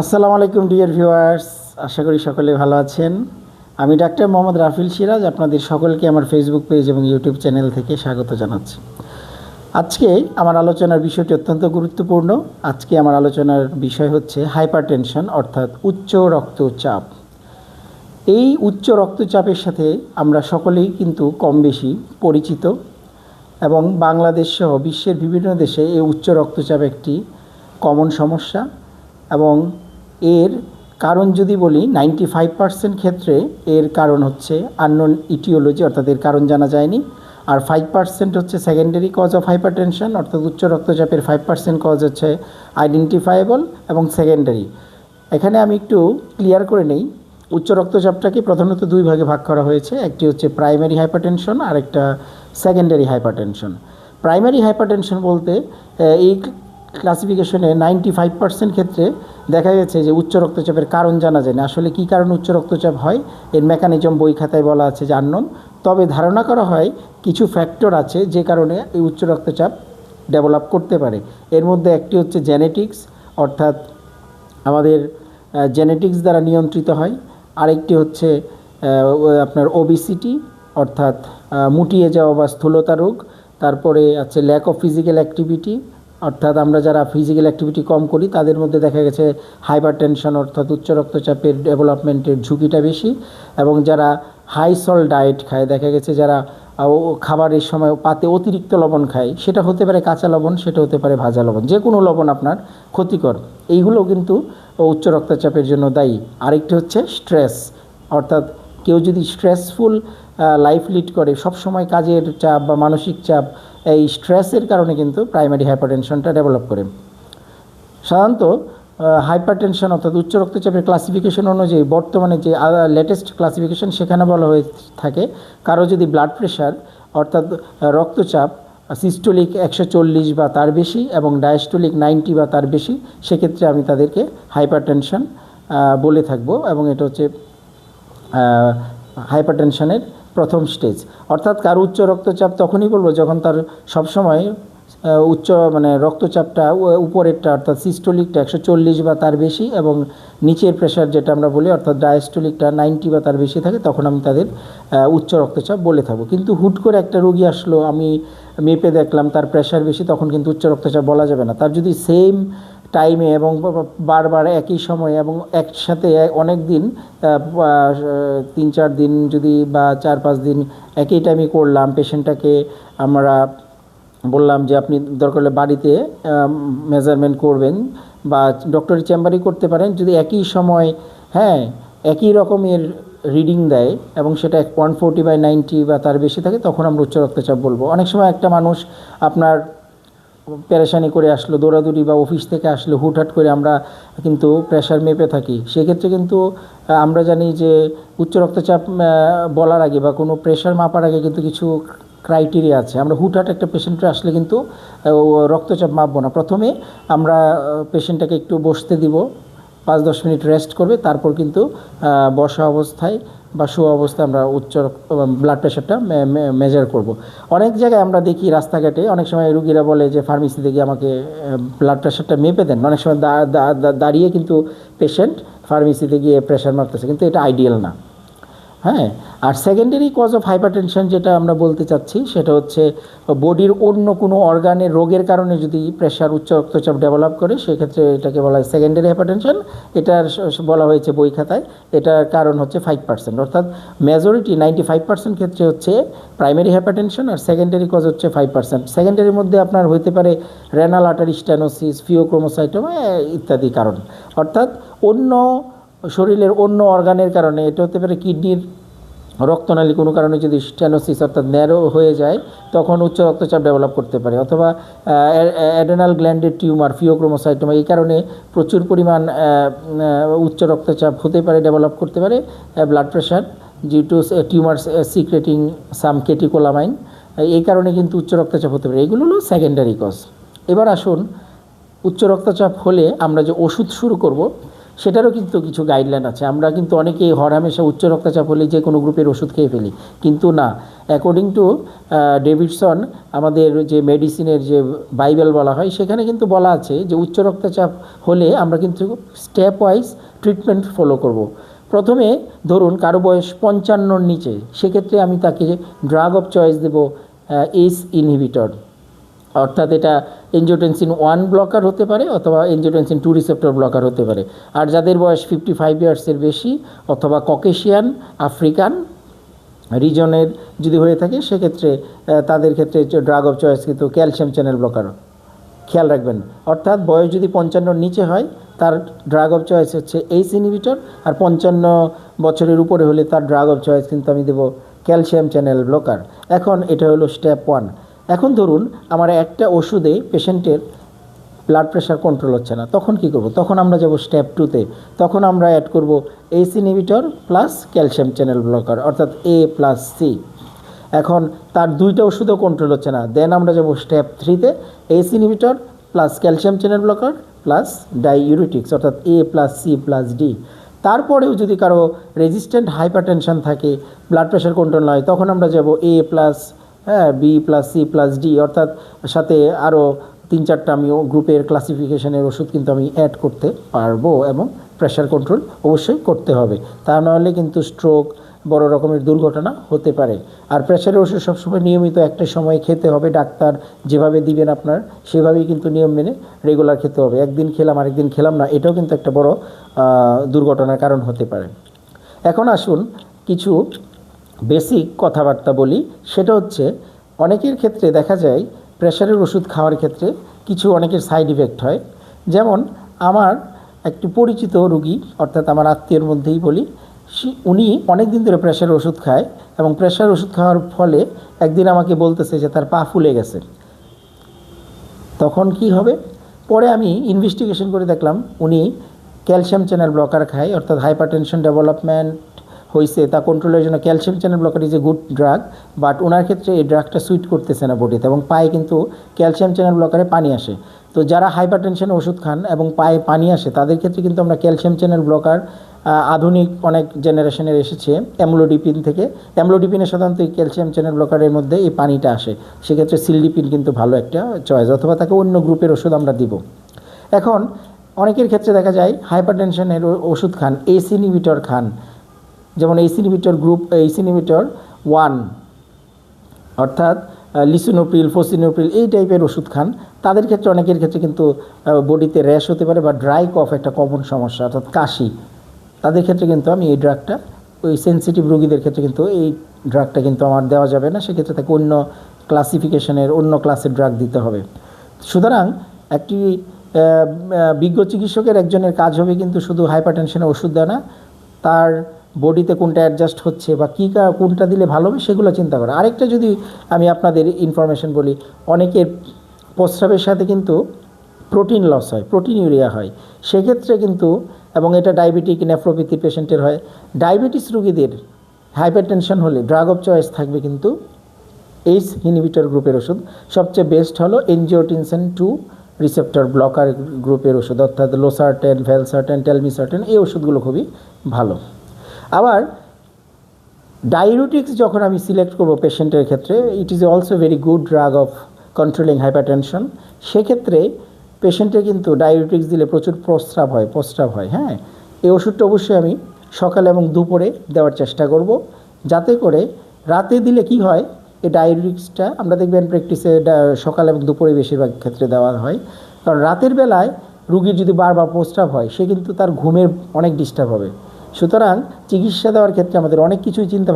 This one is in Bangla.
আসসালামু আলাইকুম, ডিয়ার ভিউয়ার্স। আশা করি সকলে ভালো আছেন। আমি ডাক্তার মোহাম্মদ রাফিল সিরাজ, আপনাদের সকলকে আমার ফেসবুক পেজ এবং ইউটিউব চ্যানেল থেকে স্বাগত জানাচ্ছি। আজকে আমার আলোচনার বিষয়টি অত্যন্ত গুরুত্বপূর্ণ। আজকে আমার আলোচনার বিষয় হচ্ছে হাইপারটেনশন, অর্থাৎ উচ্চ রক্তচাপ। এই উচ্চ রক্তচাপের সাথে আমরা সকলেই কিন্তু কম বেশি পরিচিত এবং বাংলাদেশ সহ বিশ্বের বিভিন্ন দেশে এই উচ্চ রক্তচাপ একটি কমন সমস্যা এবং এর কারণ যদি বলি নাইনটি ফাইভ পার্সেন্ট ক্ষেত্রে এর কারণ হচ্ছে আননোন ইটিওলজি অর্থাৎ এর কারণ জানা যায়নি। আর ফাইভ পার্সেন্ট হচ্ছে সেকেন্ডারি কজ অফ হাইপারটেনশন অর্থাৎ উচ্চ রক্তচাপের ফাইভ পার্সেন্ট কজ হচ্ছে আইডেন্টিফায়েবল এবং সেকেন্ডারি এখানে আমি একটু ক্লিয়ার করে নেই, উচ্চ রক্তচাপটাকে প্রধানত দুই ভাগে ভাগ করা হয়েছে, একটি হচ্ছে প্রাইমারি হাইপারটেনশন আর একটা সেকেন্ডারি হাইপারটেনশন প্রাইমারি হাইপারটেনশন বলতে এই ক্লাসিফিকেশনে নাইনটি ফাইভ পার্সেন্ট ক্ষেত্রে দেখা গেছে যে উচ্চ রক্তচাপের কারণ জানা যায় না। আসলে কী কারণে উচ্চ রক্তচাপ হয়? এর মেকানিজম বই খাতায় বলা আছে যে আননোন তবে ধারণা করা হয় কিছু ফ্যাক্টর আছে যে কারণে এই উচ্চ রক্তচাপ ডেভেলপ করতে পারে। এর মধ্যে একটি হচ্ছে জেনেটিক্স অর্থাৎ আমাদের জেনেটিক্স দ্বারা নিয়ন্ত্রিত হয়। আরেকটি হচ্ছে আপনার ওবিসিটি অর্থাৎ মুটিয়ে যাওয়া বা স্থূলতা রোগ। তারপরে আছে ল্যাক অফ ফিজিক্যাল অ্যাক্টিভিটি অর্থাৎ আমরা যারা ফিজিক্যাল অ্যাক্টিভিটি কম করি, তাদের মধ্যে দেখা গেছে হাইপার টেনশন অর্থাৎ উচ্চ রক্তচাপের ডেভেলপমেন্টের ঝুঁকিটা বেশি এবং যারা হাই সল ডায়েট খায়, দেখা গেছে যারা খাবারের সময় পাতে অতিরিক্ত লবণ খায়, সেটা হতে পারে কাঁচা লবণ, সেটা হতে পারে ভাজা লবণ যে কোনো লবণ আপনার ক্ষতিকর। এইগুলো কিন্তু উচ্চ রক্তচাপের জন্য দায়ী। আরেকটি হচ্ছে স্ট্রেস অর্থাৎ কেউ যদি স্ট্রেসফুল লাইফ লিড করে সব সময় কাজের চাপ বা মানসিক চাপ এই স্ট্রেসের কারণে কিন্তু প্রাইমারি হাইপারটেনশনটা ডেভেলপ করে। সাধারণত হাইপারটেনশন অর্থাৎ উচ্চ রক্তচাপের ক্লাসিফিকেশন অনুযায়ী বর্তমানে যে লেটেস্ট ক্লাসিফিকেশন সেখানে বলা হয়ে থাকে, কারও যদি ব্লাড প্রেশার অর্থাৎ রক্তচাপ সিস্টোলিক একশো চল্লিশ বা তার বেশি এবং ডায়াস্টোলিক নাইনটি বা তার বেশি, সেক্ষেত্রে আমি তাদেরকে হাইপারটেনশন বলে থাকব এবং এটা হচ্ছে হাইপারটেনশনের প্রথম স্টেজ। অর্থাৎ কার উচ্চ রক্তচাপ তখনই বলব যখন তার সবসময় উচ্চ মানে রক্তচাপটা উপরেরটা অর্থাৎ সিস্টোলিকটা একশো চল্লিশ বা তার বেশি এবং নিচের প্রেশার যেটা আমরা বলি অর্থাৎ ডায়াস্টোলিকটা নাইনটি বা তার বেশি থাকে তখন আমি তাদের উচ্চ রক্তচাপ বলে থাকব। কিন্তু হুট করে একটা রোগী আসলো, আমি মেপে দেখলাম তার প্রেশার বেশি, তখন কিন্তু উচ্চ রক্তচাপ বলা যাবে না। তার যদি সেম টাইমে এবং বারবার একই সময়ে এবং একসাথে অনেক দিন তিন, চার দিন যদি বা, চার, পাঁচ দিন একই টাইমে করলাম পেশেন্টটাকে আমরা বললাম যে, আপনি দরকার হলে বাড়িতে মেজারমেন্ট করবেন বা ডক্টরের চেম্বারই করতে পারেন। যদি একই সময় হ্যাঁ একই রকমের রিডিং দেয় এবং সেটা ওয়ান ফোরটি বাই নাইনটি বা তার বেশি থাকে, তখন আমরা উচ্চ রক্তচাপ বলব। অনেক সময় একটা মানুষ আপনার পেরেশানি করে আসলো, দৌড়াদৌড়ি বা অফিস থেকে আসলে, হুটহাট করে আমরা কিন্তু প্রেশার মেপে থাকি। সেক্ষেত্রে কিন্তু আমরা জানি যে উচ্চ রক্তচাপ বলার আগে বা কোনো প্রেশার মাপার আগে কিন্তু কিছু ক্রাইটেরিয়া আছে। আমরা হুটহাট একটা পেশেন্টের আসলে কিন্তু রক্তচাপ মাপবো না। প্রথমে আমরা পেশেন্টটাকে একটু বসতে দিব, পাঁচ দশ মিনিট রেস্ট করবে, তারপর কিন্তু বসা অবস্থায় বা শো অবস্থায় আমরা উচ্চ ব্লাড প্রেশারটা মেজার করব। অনেক জায়গায় আমরা দেখি রাস্তাঘাটে অনেক সময় রুগীরা বলে যে ফার্মেসিতে গিয়ে আমাকে ব্লাড প্রেশারটা মেপে দেন। অনেক সময় দাঁড়িয়ে কিন্তু পেশেন্ট ফার্মেসিতে গিয়ে প্রেশার মারতেছে। কিন্তু এটা আইডিয়াল না। হ্যাঁ আর সেকেন্ডারি কজ অফ হাইপারটেনশন যেটা আমরা বলতে চাচ্ছি, সেটা হচ্ছে বডির অন্য কোনো অর্গানের রোগের কারণে যদি প্রেশার উচ্চ রক্তচাপ ডেভেলপ করে, সেক্ষেত্রে এটাকে বলা হয় সেকেন্ডারি হাইপারটেনশন এটার বলা হয়েছে বই খাতায়। এটার কারণ হচ্ছে ফাইভ পার্সেন্ট অর্থাৎ মেজরিটি নাইনটি ফাইভ পার্সেন্ট ক্ষেত্রে হচ্ছে প্রাইমারি হাইপারটেনশন আর সেকেন্ডারি কজ হচ্ছে ফাইভ পার্সেন্ট সেকেন্ডারির মধ্যে আপনার হইতে পারে রেনাল আটারি স্ট্যানোসিস ফিওক্রোমোসাইটোমা ইত্যাদি কারণ। অর্থাৎ অন্য শরীরের অন্য অর্গানের কারণে, এটা হতে পারে কিডনির রক্তনালী, কোনো কারণে যদি স্টেনোসিস অর্থাৎ ন্যারো হয়ে যায়, তখন উচ্চ রক্তচাপ ডেভেলপ করতে পারে। অথবা অ্যাডেনাল গ্ল্যান্ডের টিউমার ফিওক্রোমোসাইটোমা এই কারণে প্রচুর পরিমাণ উচ্চ রক্তচাপ হতে পারে ডেভেলপ করতে পারে blood pressure due to tumour secreting some catecholamine এই কারণে কিন্তু উচ্চ রক্তচাপ হতে পারে। এগুলো হলো সেকেন্ডারি কজ এবার আসুন, উচ্চ রক্তচাপ হলে আমরা যে ওষুধ শুরু করব সেটারও কিন্তু কিছু গাইডলাইন আছে। আমরা কিন্তু অনেকেই হরহামেশা উচ্চ রক্তচাপ হলে যে কোনো গ্রুপের ওষুধ খেয়ে ফেলি। কিন্তু না অ্যাকর্ডিং টু ডেভিডসন আমাদের যে মেডিসিনের যে বাইবেল বলা হয়, সেখানে কিন্তু বলা আছে যে উচ্চ রক্তচাপ হলে আমরা কিন্তু স্টেপ ওয়াইজ ট্রিটমেন্ট ফলো করব। প্রথমে ধরুন কারও বয়স পঞ্চান্নর নিচে, সেক্ষেত্রে আমি তাকে ড্রাগ অফ চয়েস দেবো এস ইনহিবিটর অর্থাৎ এটা এনজিওটেনসিন ওয়ান ব্লকার হতে পারে অথবা এনজিওটেনসিন টু রিসেপ্টর ব্লকার হতে পারে। আর যাদের বয়স ফিফটি ফাইভ ইয়ার্সের বেশি অথবা ককেশিয়ান আফ্রিকান রিজনের যদি হয়ে থাকে, সেক্ষেত্রে তাদের ক্ষেত্রে ড্রাগ অফ চয়েস কিন্তু ক্যালসিয়াম চ্যানেল ব্লকার খেয়াল রাখবেন। অর্থাৎ বয়স যদি পঞ্চান্নর নিচে হয়, তার ড্রাগ অফ চয়েস হচ্ছে এইস ইনহিবিটর আর পঞ্চান্ন বছরের উপরে হলে তার ড্রাগ অফ চয়েস কিন্তু আমি দেবো ক্যালসিয়াম চ্যানেল ব্লকার এখন এটা হলো স্টেপ ওয়ান এখন ধরুন আমার একটা ওষুধে পেশেন্টের ব্লাড প্রেশার কন্ট্রোল হচ্ছে না, তখন কি করব? তখন আমরা যাব স্টেপ টুতে তখন আমরা অ্যাড করব ACE inhibitor plus calcium channel blocker অর্থাৎ এ প্লাস সি এখন তার দুইটা ওষুধও কন্ট্রোল হচ্ছে না দেন আমরা যাব স্টেপ থ্রিতে ACE inhibitor plus calcium channel blocker plus diuretics অর্থাৎ A plus C plus D তারপরেও যদি কারও রেজিস্ট্যান্ট হাইপারটেনশন থাকে ব্লাড প্রেশার কন্ট্রোল নয় তখন আমরা যাব এ প্লাস হ্যাঁ B plus C plus D অর্থাৎ সাথে আরও তিন চারটা আমি গ্রুপের ক্লাসিফিকেশনের ওষুধ কিন্তু আমি অ্যাড করতে পারব এবং প্রেশার কন্ট্রোল অবশ্যই করতে হবে। তা নাহলে কিন্তু স্ট্রোক বড় রকমের দুর্ঘটনা হতে পারে। আর প্রেশারের ওষুধ সবসময় নিয়মিত একটা সময় খেতে হবে। ডাক্তার যেভাবে দিবেন আপনার, সেভাবেই কিন্তু নিয়ম মেনে রেগুলার খেতে হবে। একদিন খেলাম, আরেকদিন খেলাম না, এটাও কিন্তু একটা বড় দুর্ঘটনার কারণ হতে পারে। এখন আসুন কিছু বেসিক কথাবার্তা বলি, সেটা হচ্ছে অনেকের ক্ষেত্রে দেখা যায় প্রেশারের ওষুধ খাওয়ার ক্ষেত্রে কিছু অনেকের সাইড ইফেক্ট হয়। যেমন আমার একটি পরিচিত রুগী, অর্থাৎ আমার আত্মীয়ের মধ্যেই বলি উনি অনেক দিন ধরে প্রেশারের ওষুধ খায় এবং প্রেশার ওষুধ খাওয়ার ফলে একদিন আমাকে বলতেছে যে তার পা ফুলে গেছে। তখন কি হবে? পরে আমি ইনভেস্টিগেশন করে দেখলাম উনি ক্যালসিয়াম চ্যানেল ব্লকার খায়, অর্থাৎ হাইপারটেনশন ডেভেলপমেন্ট হয়েছে তা কন্ট্রোলের জন্য calcium channel blocker is a good drug but ওনার ক্ষেত্রে এই ড্রাগটা সুইট করতেছে না বডিতে এবং পায়ে কিন্তু ক্যালসিয়াম চ্যানেল ব্লকারে পানি আসে। তো যারা হাইপার হাইপারটেনশনের ওষুধ খান এবং পায়ে পানি আসে, তাদের ক্ষেত্রে কিন্তু আমরা ক্যালসিয়াম চ্যানেল ব্লকার আধুনিক অনেক জেনারেশনের এসেছে অ্যামলোডিপিন থেকে। অ্যামলোডিপিনের সাধারণত এই ক্যালসিয়াম চ্যানেল ব্লকারের মধ্যে এই পানিটা আসে। সেক্ষেত্রে সিলডিপিন কিন্তু ভালো একটা চয়েস অথবা তাকে অন্য গ্রুপের ওষুধ আমরা দিব। এখন অনেকের ক্ষেত্রে দেখা যায় হাইপার টেনশনের ওষুধ খান এসি ইনহিবিটর খান যেমন ACE inhibitor group ACE inhibitor one অর্থাৎ লিসিনোপ্রিল, ফোসিনোপ্রিল, এই টাইপের ওষুধ খান। তাদের ক্ষেত্রে, অনেকের ক্ষেত্রে কিন্তু বডিতে র্যাশ হতে পারে বা ড্রাই কফ একটা কমন সমস্যা, অর্থাৎ কাশি। তাদের ক্ষেত্রে কিন্তু আমি এই ড্রাগটা ওই সেন্সিটিভ রোগীদের ক্ষেত্রে কিন্তু এই ড্রাগটা কিন্তু আমার দেওয়া যাবে না। সেক্ষেত্রে তাকে অন্য ক্লাসিফিকেশনের অন্য ক্লাসের ড্রাগ দিতে হবে। সুতরাং, একটি বিজ্ঞ চিকিৎসকের একজনের কাজ হবে কিন্তু শুধু হাইপারটেনশনের ওষুধ দেওয়া না। তার বডিতে কোনটা অ্যাডজাস্ট হচ্ছে বা কী কোনটা দিলে ভালো হবে সেগুলো চিন্তা করা। আরেকটা যদি আমি আপনাদের ইনফরমেশন বলি, অনেকের প্রস্রাবের সাথে কিন্তু প্রোটিন লস হয় প্রোটিন ইউরিয়া হয়। সেক্ষেত্রে কিন্তু, এবং এটা ডায়াবেটিক নেফ্রোপ্যাথি পেশেন্টের হয় ডায়াবেটিস রোগীদের হাইপারটেনশন হলে ড্রাগ অফ চয়েস থাকবে কিন্তু এইস ইনহিবিটর গ্রুপের ওষুধ। সবচেয়ে বেস্ট হলো এনজিওটিনসেন টু রিসেপ্টর ব্লকার গ্রুপের ওষুধ, অর্থাৎ লোসার্টেন ভ্যালসার্টেন টেলমিসার্টেন এই ওষুধগুলো খুবই ভালো। আবার ডায়ুরেটিক্স যখন আমি সিলেক্ট করব পেশেন্টের ক্ষেত্রে it is also very good drug of controlling hypertension সেক্ষেত্রে পেশেন্টের কিন্তু ডায়ুরেটিক্স দিলে প্রচুর প্রস্রাব হয় প্রস্রাব হয় হ্যাঁ? এই ওষুধটা অবশ্যই আমি সকালে এবং দুপুরে দেওয়ার চেষ্টা করব। যাতে করে রাতে দিলে কি হয়, এই ডায়ুরেটিক্সটা আমরা দেখবেন প্র্যাকটিসে সকাল এবং দুপুরে বেশিরভাগ ক্ষেত্রে দেওয়া হয়। কারণ রাতের বেলায় রুগীর যদি বারবার প্রস্রাব হয়, সে কিন্তু তার ঘুমের অনেক ডিস্টার্ব হবে। সুতরাং চিকিৎসা দেওয়ার ক্ষেত্রে আমাদের অনেক কিছুই চিন্তা